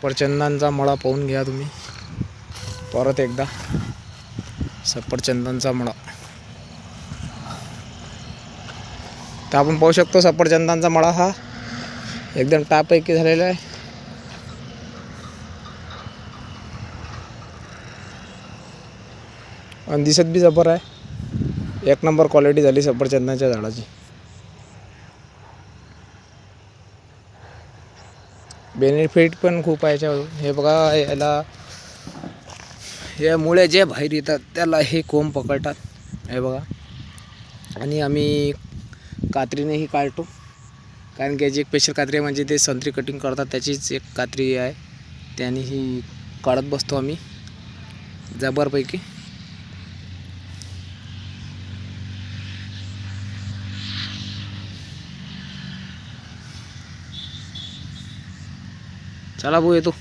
सफरचंदांचा मळा पाहून घ्या तुम्ही. परत एकदा सफरचंदांचा मळा तर आपण पाहू शकतो सफरचंदांचा मळा हा एकदम टापैकी झालेला आहे. आणि दिसत बी जबर आहे. एक नंबर क्वालिटी झाली सफरचंदाच्या झाडाची. बेनिफिट पण खूप आहे. याच्यावर. हे बघा याला या मुळे जे बाहेर येतात त्याला हे कोंब पकडतात. हे बघा. आणि आम्ही कात्रीनेही काढतो. कारण की याची एक स्पेशल कात्री म्हणजे ते संत्री कटिंग करतात त्याचीच एक कात्री आहे. त्याने ही काढत बसतो आम्ही. जबरपैकी. चला भाऊ येतो